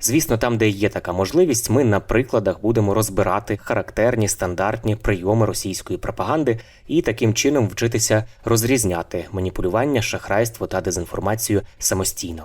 Звісно, там, де є така можливість, ми на прикладах будемо розбирати характерні стандартні прийоми російської пропаганди і таким чином вчитися розрізняти маніпулювання, шахрайство та дезінформацію самостійно.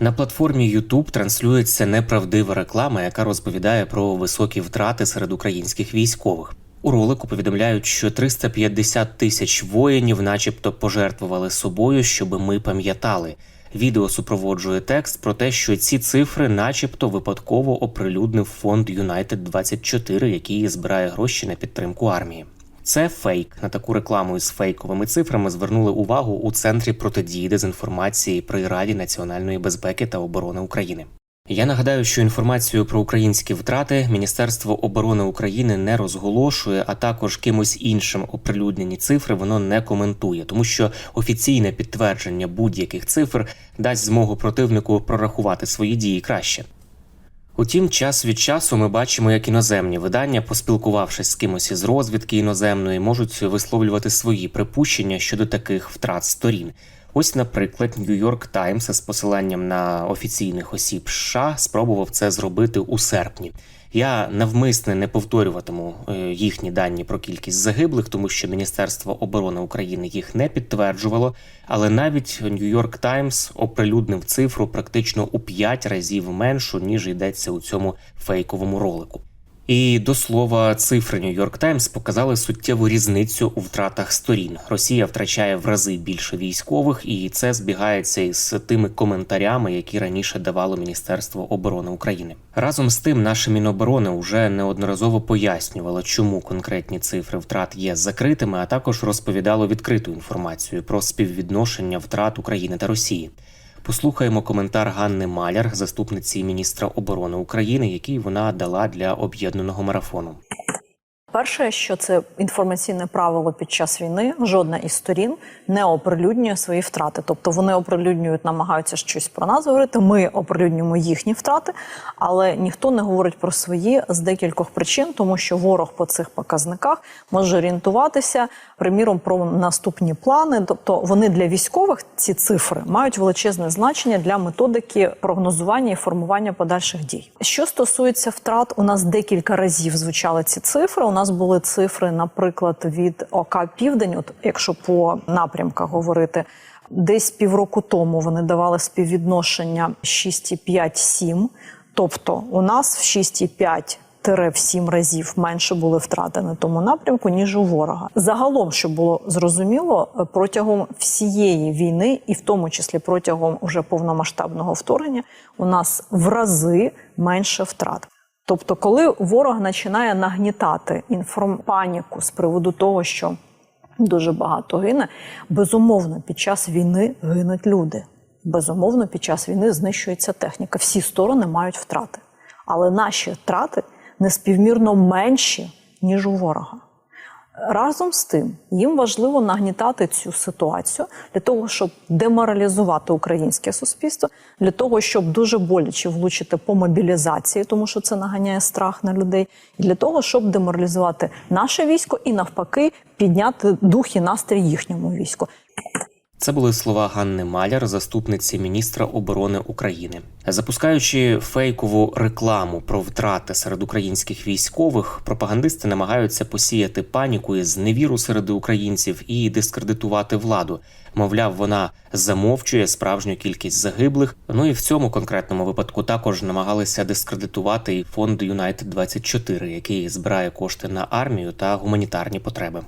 На платформі YouTube транслюється неправдива реклама, яка розповідає про високі втрати серед українських військових. У ролику повідомляють, що 350 тисяч воїнів, начебто, пожертвували собою, щоб ми пам'ятали. Відео супроводжує текст про те, що ці цифри, начебто, випадково оприлюднив фонд United 24 який збирає гроші на підтримку армії. Це фейк. На таку рекламу із фейковими цифрами звернули увагу у центрі протидії дезінформації при Раді національної безпеки та оборони України. Я нагадаю, що інформацію про українські втрати Міністерство оборони України не розголошує, а також кимось іншим оприлюднені цифри воно не коментує, тому що офіційне підтвердження будь-яких цифр дасть змогу противнику прорахувати свої дії краще. Утім, час від часу ми бачимо, як іноземні видання, поспілкувавшись з кимось із розвідки іноземної, можуть висловлювати свої припущення щодо таких втрат сторін. Ось, наприклад, York Times з посиланням на офіційних осіб США спробував це зробити у серпні. Я навмисне не повторюватиму е, їхні дані про кількість загиблих, тому що Міністерство оборони України їх не підтверджувало. Але навіть York Times оприлюднив цифру практично у 5 разів меншу, ніж йдеться у цьому фейковому ролику. І до слова, цифри York Times показали суттєву різницю у втратах сторін. Росія втрачає в рази більше військових, і це збігається із тими коментарями, які раніше давало Міністерство оборони України. Разом з тим, наше Міноборони вже неодноразово пояснювало, чому конкретні цифри втрат є закритими, а також розповідало відкриту інформацію про співвідношення втрат України та Росії. Послухаємо коментар Ганни Маляр, заступниці міністра оборони України, який вона дала для об'єднаного марафону. Перше, що це інформаційне правило під час війни, жодна із сторін не оприлюднює свої втрати. Тобто вони оприлюднюють, намагаються щось про нас говорити. Ми оприлюднюємо їхні втрати, але ніхто не говорить про свої з декількох причин, тому що ворог по цих показниках може орієнтуватися, приміром, про наступні плани. Тобто вони для військових ці цифри мають величезне значення для методики прогнозування і формування подальших дій. Що стосується втрат, у нас декілька разів звучали ці цифри. У нас були цифри, наприклад, від ОК Південь, от якщо по напрямках говорити. Десь півроку тому вони давали співвідношення 6,5-7. Тобто у нас в 6,5 в 7 разів менше були втрати на тому напрямку, ніж у ворога. Загалом, щоб було зрозуміло, протягом всієї війни, і в тому числі протягом уже повномасштабного вторгнення, у нас в рази менше втрат. Тобто, коли ворог починає нагнітати інформпаніку з приводу того, що дуже багато гине, безумовно, під час війни гинуть люди. Безумовно, під час війни знищується техніка. Всі сторони мають втрати. Але наші втрати неспівмірно менші, ніж у ворога. Разом з тим, їм важливо нагнітати цю ситуацію для того, щоб деморалізувати українське суспільство, для того, щоб дуже боляче влучити по мобілізації, тому що це наганяє страх на людей, і для того, щоб деморалізувати наше військо і навпаки підняти дух і настрій їхньому війську. Це були слова Ганни Маляр, заступниці міністра оборони України. Запускаючи фейкову рекламу про втрати серед українських військових, пропагандисти намагаються посіяти паніку і зневіру серед українців і дискредитувати владу. Мовляв, вона замовчує справжню кількість загиблих. Ну і в цьому конкретному випадку також намагалися дискредитувати і фонд Юнайтед 24 який збирає кошти на армію та гуманітарні потреби.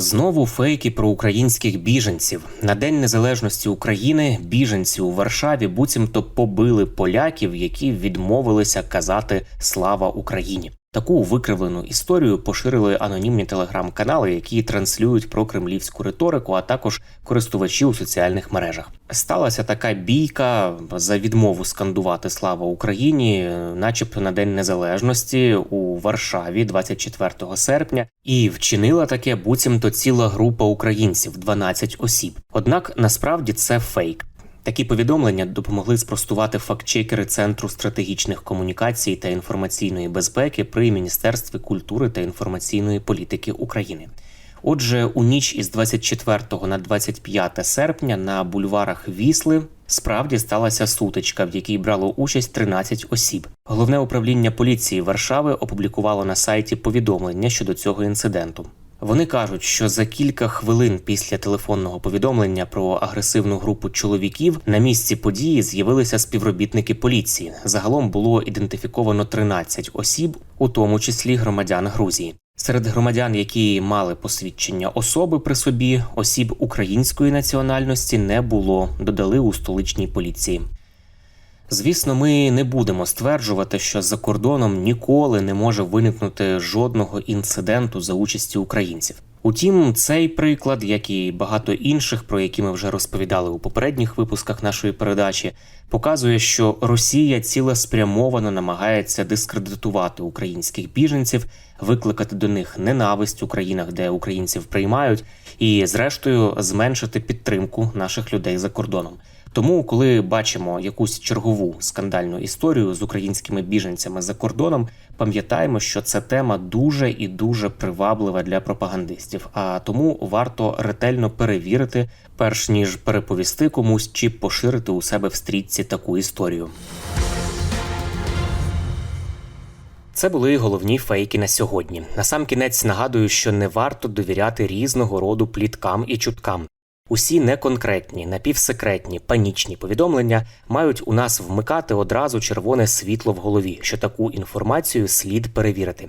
Знову фейки про українських біженців на День Незалежності України біженці у Варшаві буцімто побили поляків, які відмовилися казати Слава Україні. Таку викривлену історію поширили анонімні телеграм-канали, які транслюють про кремлівську риторику, а також користувачі у соціальних мережах. Сталася така бійка за відмову скандувати Слава Україні, начебто на День Незалежності у Варшаві 24 серпня, і вчинила таке буцімто ціла група українців 12 осіб. Однак насправді це фейк. Такі повідомлення допомогли спростувати фактчекери Центру стратегічних комунікацій та інформаційної безпеки при Міністерстві культури та інформаційної політики України. Отже, у ніч із 24 на 25 серпня на бульварах Вісли справді сталася сутичка, в якій брало участь 13 осіб. Головне управління поліції Варшави опублікувало на сайті повідомлення щодо цього інциденту. Вони кажуть, що за кілька хвилин після телефонного повідомлення про агресивну групу чоловіків на місці події з'явилися співробітники поліції. Загалом було ідентифіковано 13 осіб, у тому числі громадян Грузії. Серед громадян, які мали посвідчення особи при собі, осіб української національності не було, додали у столичній поліції. Звісно, ми не будемо стверджувати, що за кордоном ніколи не може виникнути жодного інциденту за участі українців. Утім, цей приклад, як і багато інших, про які ми вже розповідали у попередніх випусках нашої передачі, показує, що Росія цілеспрямовано намагається дискредитувати українських біженців, викликати до них ненависть у країнах, де українців приймають, і, зрештою, зменшити підтримку наших людей за кордоном. Тому, коли бачимо якусь чергову скандальну історію з українськими біженцями за кордоном, пам'ятаємо, що ця тема дуже і дуже приваблива для пропагандистів. А тому варто ретельно перевірити, перш ніж переповісти комусь чи поширити у себе в стрітці таку історію. Це були головні фейки на сьогодні. Насамкінець нагадую, що не варто довіряти різного роду пліткам і чуткам. Усі неконкретні, напівсекретні, панічні повідомлення мають у нас вмикати одразу червоне світло в голові, що таку інформацію слід перевірити.